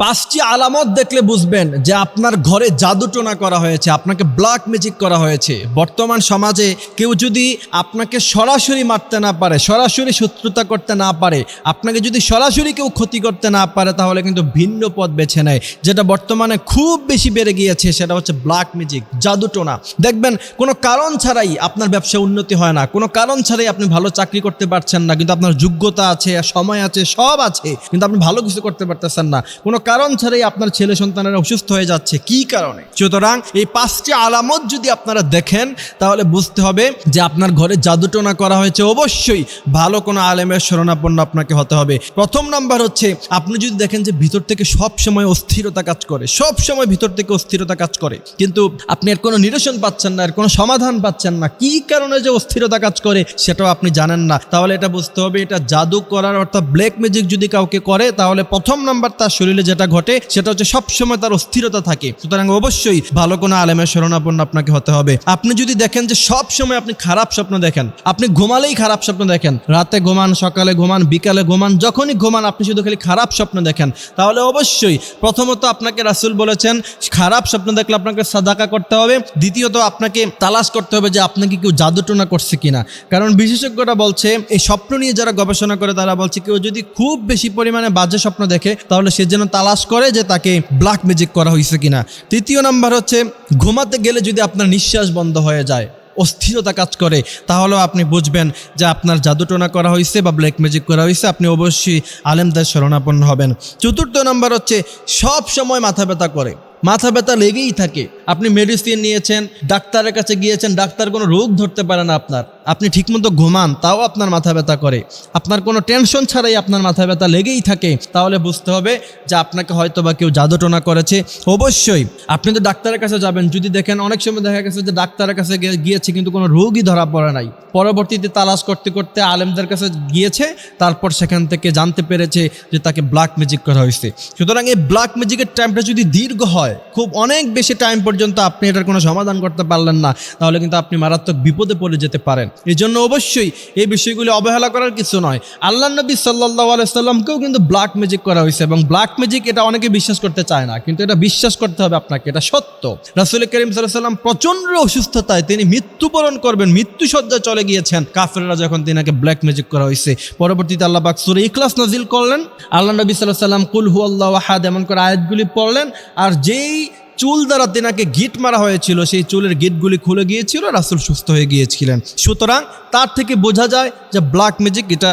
পাঁচটি আলামত দেখলে বুঝবেন যে আপনার ঘরে জাদুটোনা করা হয়েছে, আপনাকে ব্ল্যাক ম্যাজিক করা হয়েছে। বর্তমান সমাজে কেউ যদি আপনাকে সরাসরি মারতে না পারে, সরাসরি শত্রুতা করতে না পারে, আপনাকে যদি সরাসরি কেউ ক্ষতি করতে না পারে, তাহলে কিন্তু ভিন্ন পথ বেছে নেয়। যেটা বর্তমানে খুব বেশি বেড়ে গিয়েছে, সেটা হচ্ছে ব্ল্যাক ম্যাজিক জাদুটোনা দেখবেন, কোনো কারণ ছাড়াই আপনার ব্যবসা উন্নতি হয় না। কোনো কারণ ছাড়াই আপনি ভালো চাকরি করতে পারছেন না, কিন্তু আপনার যোগ্যতা আছে, সময় আছে, সব আছে, কিন্তু আপনি ভালো কিছু করতে পারতেছেন না। কোনো কারণ ছাড়াই আপনার ছেলে সন্তানেরা অসুস্থ হয়ে যাচ্ছে। কি কারণে? সুতরাং এই পাঁচটি আলামত যদি আপনারা দেখেন, তাহলে বুঝতে হবে যে আপনার ঘরে জাদুটোনা করা হয়েছে। অবশ্যই ভালো কোনো আলেমের শরণাপন্ন আপনাকে হতে হবে। প্রথম নাম্বার হচ্ছে, আপনি যদি দেখেন যে ভিতর থেকে সব সময় অস্থিরতা কাজ করে, সব সময় ভিতর থেকে অস্থিরতা কাজ করে, কিন্তু আপনি এর কোনো নিরসন পাচ্ছেন না, এর কোনো সমাধান পাচ্ছেন না, কি কারণে যে অস্থিরতা কাজ করে সেটাও আপনি জানেন না। তাহলে এটা বুঝতে হবে, এটা জাদু করার অর্থাৎ ব্ল্যাক ম্যাজিক যদি কাউকে করে, তাহলে প্রথম নাম্বার তার শরীরে যেটা ঘটে, সেটা হচ্ছে সবসময় তার অস্থিরতা থাকে। সুতরাং অবশ্যই ভালো কোনো আলেমের শরণাপন্ন আপনাকে হতে হবে। আপনি যদি দেখেন যে সব সময় আপনি খারাপ স্বপ্ন দেখেন, আপনি ঘুমালেই খারাপ স্বপ্ন দেখেন, রাতে ঘুমান, সকালে ঘুমান, বিকালে ঘুমান, যখনই ঘুমান, আপনি শুধু খালি খারাপ স্বপ্ন দেখেন, তাহলে অবশ্যই প্রথমত আপনাকে রাসুল বলেছেন, খারাপ স্বপ্ন দেখলে আপনাকে সাদাকা করতে হবে। দ্বিতীয়ত আপনাকে তালাশ করতে হবে যে আপনাকে কেউ জাদুটোনা করছে কিনা। কারণ বিশেষজ্ঞরা বলছে, এই স্বপ্ন নিয়ে যারা গবেষণা করে, তারা বলছে কেউ যদি খুব বেশি পরিমাণে বাজে স্বপ্ন দেখে, তাহলে সে যেন তালাশ করে যে তাকে ব্ল্যাক ম্যাজিক করা হয়েছে কিনা। তৃতীয় নাম্বার হচ্ছে, ঘুমাতে গেলে যদি আপনার নিঃশ্বাস বন্ধ হয়ে যায়, অস্থিরতা কাজ করে, তাহলেও আপনি বুঝবেন যে আপনার জাদুটোনা করা হয়েছে বা ব্ল্যাক ম্যাজিক করা হয়েছে, আপনি অবশ্যই আলেমদার শরণাপন্ন হবেন। চতুর্থ নাম্বার হচ্ছে, সব সময় মাথা ব্যথা করে। মাথা ব্যথা লেগেই থাকে। আপনি মেডিসিন নিয়েছেন, ডাক্তারের কাছে গিয়েছেন, ডাক্তার কোনো রোগ ধরতে পারে না আপনার। আপনি ঠিকমতো ঘুমান, তাও আপনার মাথা ব্যথা করে। আপনার কোনো টেনশন ছাড়াই আপনার মাথা ব্যথা লেগেই থাকে। তাহলে বুঝতে হবে যে আপনাকে হয়তো বা কেউ জাদুটোনা করেছে। অবশ্যই, আপনি তো ডাক্তারের কাছে যাবেন। যদি দেখেন, অনেক সময় দেখা গেছে যে ডাক্তারের কাছে গিয়েছে, কিন্তু কোনো রোগই ধরা পড়ে নাই। পরবর্তীতে তালাশ করতে করতে আলেমদের কাছে গিয়েছে, তারপর সেখান থেকে জানতে পেরেছে যে তাকে ব্ল্যাক ম্যাজিক করা হয়েছে। সুতরাং এই ব্ল্যাক ম্যাজিকের টাইমটা যদি দীর্ঘ হয়, খুব অনেক বেশি টাইম পর্যন্ত আপনি এটার কোনো সমাধান করতে পারলেন না, তাহলে কিন্তু আপনি মারাত্মক বিপদে পড়ে যেতে পারেন। এই জন্য অবশ্যই এই বিষয়গুলি অবহেলা করার কিছু নয়। আল্লাহ নবী সাল্লাহ আলাইসাল্লামকেও কিন্তু ব্ল্যাক ম্যাজিক করা হয়েছে এবং ব্ল্যাক ম্যাজিক এটা অনেকে বিশ্বাস করতে চায় না, কিন্তু এটা বিশ্বাস করতে হবে আপনাকে, এটা সত্য। রাসুল করিম সাল্লাম প্রচণ্ড অসুস্থতায় তিনি মৃত্যুবরণ করবেন মৃত্যু সজ্জায় চলে গিয়েছেন। কাফেররা যখন তিনাকে ব্ল্যাক ম্যাজিক করা হয়েছে, পরবর্তীতে আল্লাহ পাক সুরে ইখলাস নাজিল করলেন। আল্লাহ নবী সাল্লাহ সাল্লাম কুল হু আল্লাহ আহাদ এমন করে আয়াতগুলি পড়লেন, আর যেই চুল দ্বারা তেনাকে গিট মারা হয়েছিল, সেই চুলের গিটগুলি খুলে গিয়েছিল, রাসুল সুস্থ হয়ে গিয়েছিলেন। সুতরাং তার থেকে বোঝা যায় যে ব্ল্যাক ম্যাজিক এটা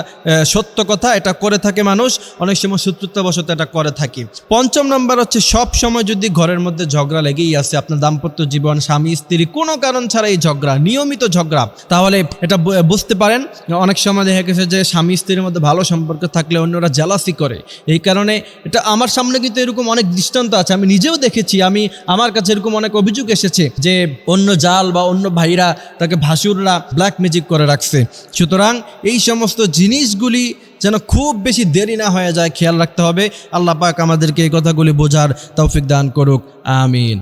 সত্য কথা, এটা করে থাকে মানুষ, অনেক সময় শত্রুতাবশত এটা করে থাকি। পঞ্চম নম্বর হচ্ছে, সব সময় যদি ঘরের মধ্যে ঝগড়া লেগেই আছে আপনার দাম্পত্য জীবন, স্বামী, স্ত্রী, কোনো কারণ ছাড়া এই ঝগড়া, নিয়মিত ঝগড়া, তাহলে এটা বুঝতে পারেন, অনেক সময় দেখা গেছে যে স্বামী, স্ত্রীর মধ্যে ভালো সম্পর্ক থাকলে অন্যরা জেলাসি করে। এই কারণে এটা আমার সামনে কিন্তু এরকম অনেক দৃষ্টান্ত আছে, আমি নিজেও দেখেছি, আমি আমার কাছে এরকম অনেক অভিযোগ এসেছে যে অন্য জাল বা অন্য ভাইরা তাকে ভাসুররা ব্ল্যাক ম্যাজিক করে রাখছে। সুতরাং এই সমস্ত জিনিসগুলি যেন খুব বেশি দেরি না হয়ে যায়, খেয়াল রাখতে হবে। আল্লাহ পাক আমাদেরকে এই কথাগুলি বোঝার তৌফিক দান করুক। আমিন।